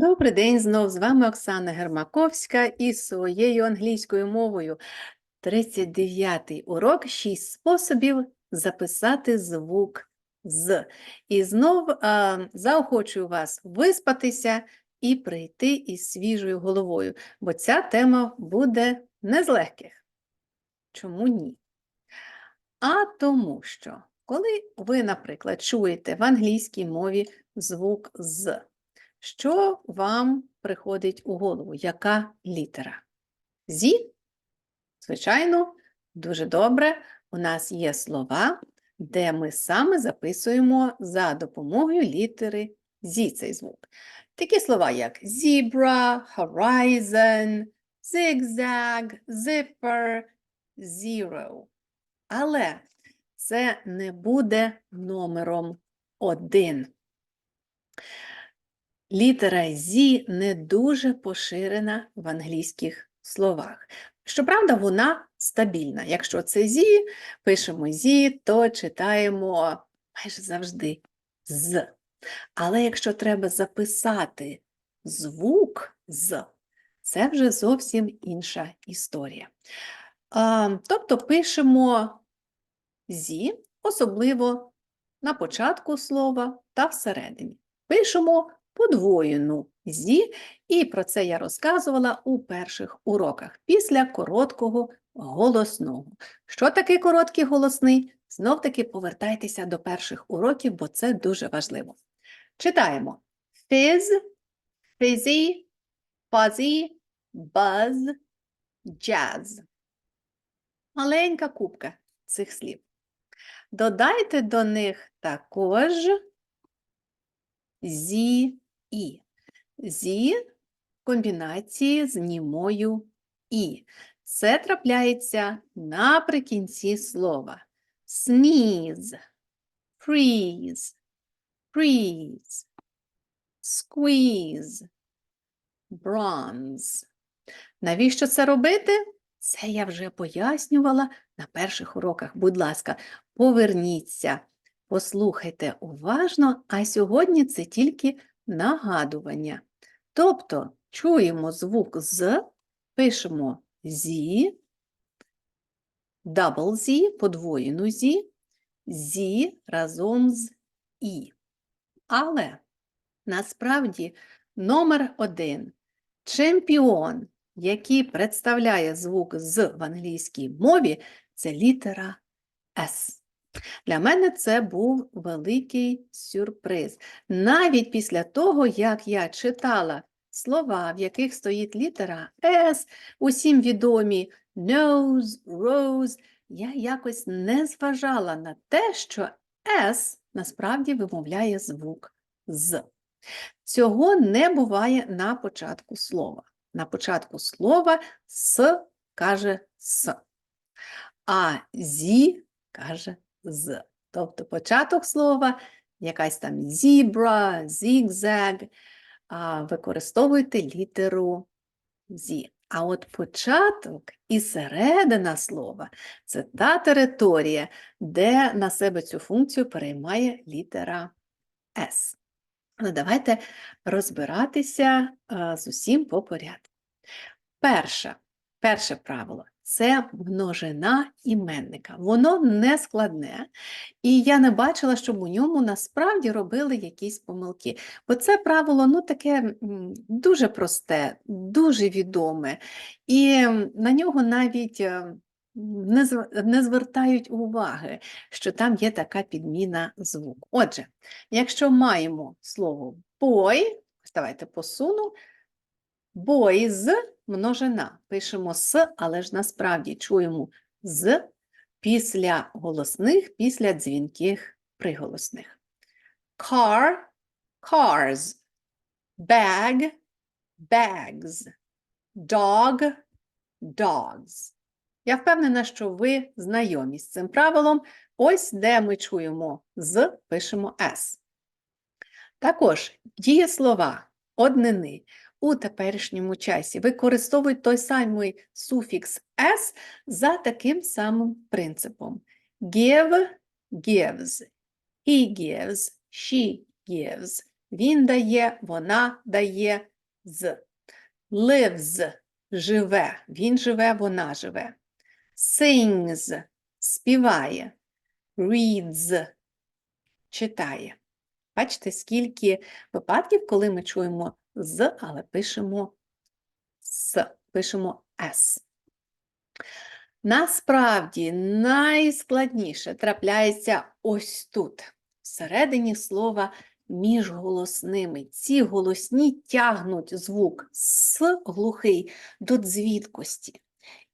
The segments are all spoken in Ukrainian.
Добрий день, знов з вами Оксана Гермаковська і своєю англійською мовою. 39-й урок, 6 способів записати звук з. І знов а, заохочую вас виспатися і прийти із свіжою головою, бо ця тема буде не з легких. Чому ні? А тому що, коли ви, наприклад, чуєте в англійській мові звук з, що вам приходить у голову? Яка літера? Зі? Звичайно, дуже добре. У нас є слова, де ми саме записуємо за допомогою літери зі цей звук. Такі слова, як zebra, horizon, zigzag, zipper, zero. Але це не буде номером один. Літера «зі» не дуже поширена в англійських словах. Щоправда, вона стабільна. Якщо це «зі», пишемо «зі», то читаємо майже завжди «з». Але якщо треба записати звук «з», це вже зовсім інша історія. Тобто пишемо «зі», особливо на початку слова та всередині. Пишемо подвоєну зі, і про це я розказувала у перших уроках після короткого голосного. Що таке короткий голосний? Знов таки повертайтеся до перших уроків, бо це дуже важливо. Читаємо fizz, fizzy, fuzzy, buzz, jazz. Маленька кубка цих слів. Додайте до них також зі і. Зі комбінації з німою і. Це трапляється наприкінці слова. Sneeze, freeze, freeze, squeeze, bronze. Навіщо це робити? Це я вже пояснювала на перших уроках. Будь ласка, поверніться, послухайте уважно, а сьогодні це тільки нагадування. Тобто чуємо звук з, пишемо зі, double зі, подвоєну зі, зі разом з і. Але насправді номер один чемпіон, який представляє звук з в англійській мові, це літера С. Для мене це був великий сюрприз. Навіть після того, як я читала слова, в яких стоїть літера С, усім відомі nose, rose, я якось не зважала на те, що С насправді вимовляє звук з. Цього не буває на початку слова. На початку слова С каже С, а зі каже з. Тобто початок слова, якась там зібра, зігзаг, використовуйте літеру зі. А от початок і середина слова це та територія, де на себе цю функцію переймає літера С. Ну, давайте розбиратися з усім по порядку. Перше, перше правило це множина іменника. Воно не складне, і я не бачила, щоб у ньому насправді робили якісь помилки. Бо це правило ну, таке дуже просте, дуже відоме, і на нього навіть е, не звертають уваги, що там є така підміна звуку. Отже, якщо маємо слово boy, давайте посуну, boys множина. Пишемо с, але ж насправді чуємо з після голосних, після дзвінких приголосних. Car cars, bag bags, dog dogs. Я впевнена, що ви знайомі з цим правилом. Ось де ми чуємо з, пишемо S. Також дієслова однини у теперішньому часі використовують той самий суфікс s за таким самим принципом. Give gives, he gives, she gives. Він дає, вона дає, з. Lives – живе, він живе, вона живе. Sings – співає. Reads – читає. Бачите, скільки випадків, коли ми чуємо з, але пишемо с, пишемо с. Насправді найскладніше трапляється ось тут, всередині слова між голосними. Ці голосні тягнуть звук с глухий до дзвідкості.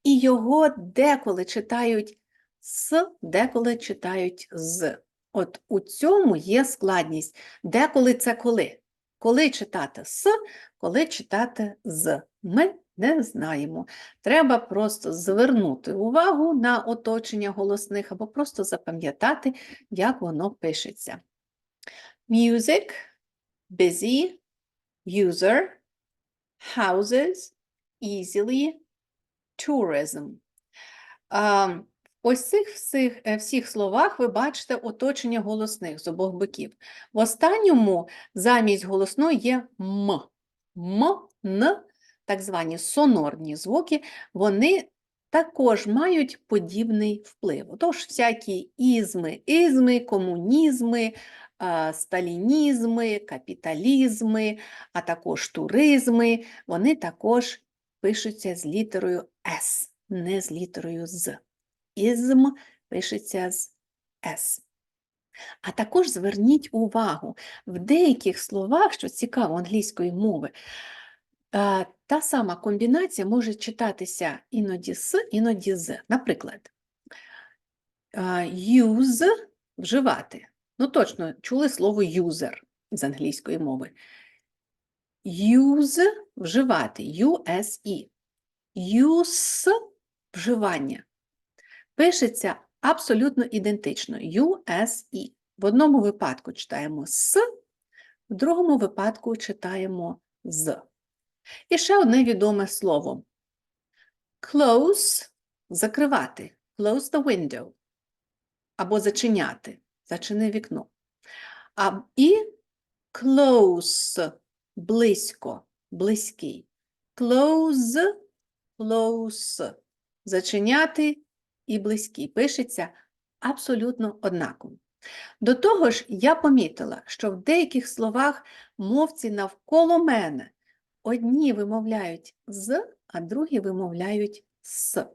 І його деколи читають с, деколи читають з. От у цьому є складність. Деколи це коли. Коли читати с, коли читати з. Ми не знаємо. Треба просто звернути увагу на оточення голосних або просто запам'ятати, як воно пишеться. Music, busy, user, houses, easily, tourism. А, Ось цих всіх, е, всіх словах ви бачите оточення голосних з обох боків. В останньому замість голосної є м. М, н, так звані сонорні звуки, вони також мають подібний вплив. Отож, всякі ізми, ізми, комунізми, сталінізми, капіталізми, а також туризми, вони також пишуться з літерою С, не з літерою З. Ізм пишеться з С. А також зверніть увагу, в деяких словах, що цікаво англійської мови, та сама комбінація може читатися іноді з, іноді з. Наприклад, use вживати. Ну, точно, чули слово user з англійської мови. Use вживати, USE. Use вживання. Пишеться абсолютно ідентично USE. В одному випадку читаємо с, в другому випадку читаємо з. І ще одне відоме слово. Close закривати. Close the window. Або зачиняти. Зачини вікно. А, І close близько, близький. Close, close. Зачиняти і близький. Пишеться абсолютно однаково. До того ж, я помітила, що в деяких словах мовці навколо мене одні вимовляють з, а другі вимовляють с.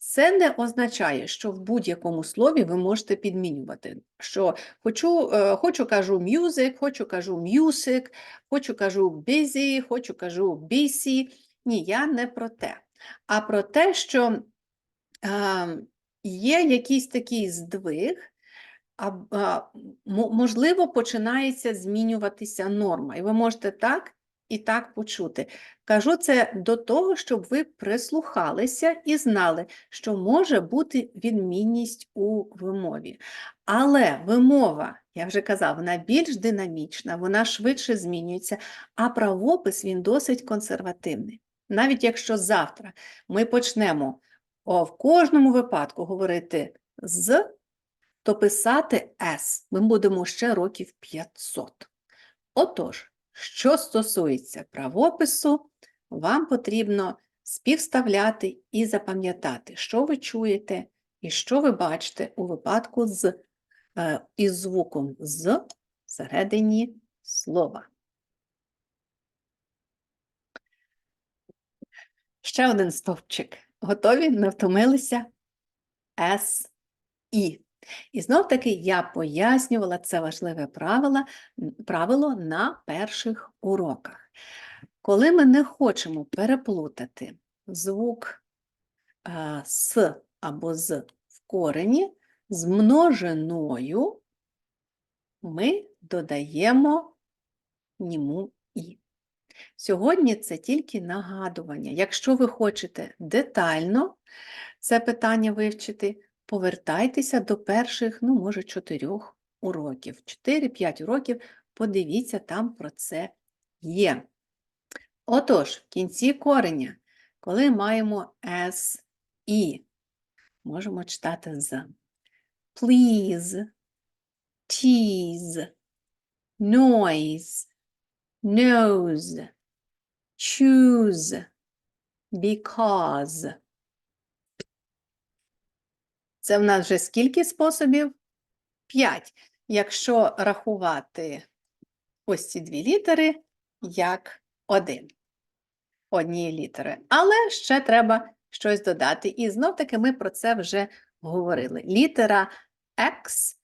Це не означає, що в будь-якому слові ви можете підмінювати. Що хочу, е, хочу кажу music, хочу кажу music, хочу кажу busy, хочу кажу busy. Ні, я не про те. А про те, що є якийсь такий здвиг, а, можливо, починається змінюватися норма. І ви можете так і так почути. Кажу це до того, щоб ви прислухалися і знали, що може бути відмінність у вимові. Але вимова, я вже казав, вона більш динамічна, вона швидше змінюється, а правопис він досить консервативний. Навіть якщо завтра ми почнемо о, в кожному випадку говорити з, то писати С ми будемо ще років 500. Отож, що стосується правопису, вам потрібно співставляти і запам'ятати, що ви чуєте і що ви бачите у випадку з, е, із звуком з всередині слова. Ще один стовпчик. Готові? Не втомилися? С, І. І знов таки я пояснювала це важливе правило, правило на перших уроках. Коли ми не хочемо переплутати звук а, с або з в корені, з множиною ми додаємо німу і. Сьогодні це тільки нагадування. Якщо ви хочете детально це питання вивчити, повертайтеся до перших, ну, може, чотирьох уроків. 4-5 уроків, подивіться, там про це є. Отож, в кінці кореня, коли маємо S, І, можемо читати з. Please, tease, noise, nose, choose, because. Це в нас вже скільки способів? П'ять. Якщо рахувати ось ці дві літери як один. Однієї літери. Але ще треба щось додати. І знов-таки ми про це вже говорили. Літера X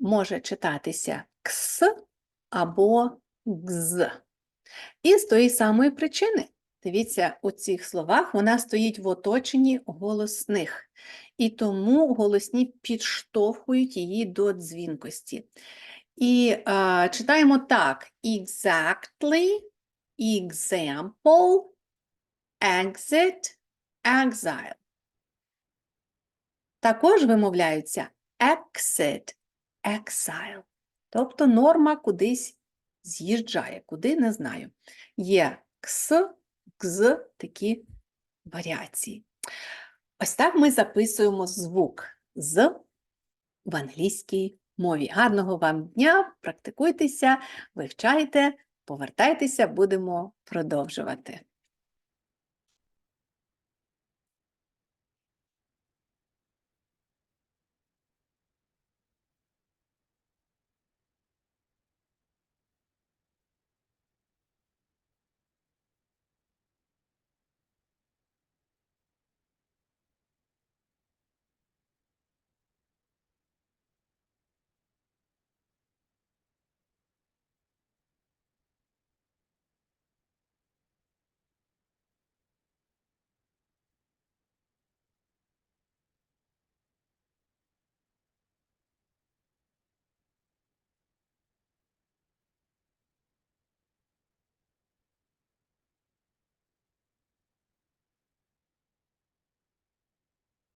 може читатися кс або гз. І з тої самої причини, дивіться, у цих словах вона стоїть в оточенні голосних, і тому голосні підштовхують її до дзвінкості. І е, читаємо так: exactly, example, exit, exile. Також вимовляються exit, exile. Тобто норма кудись з'їжджає, куди не знаю. Є кс, кз, такі варіації. Ось так ми записуємо звук з в англійській мові. Гарного вам дня, практикуйтеся, вивчайте, повертайтеся, будемо продовжувати.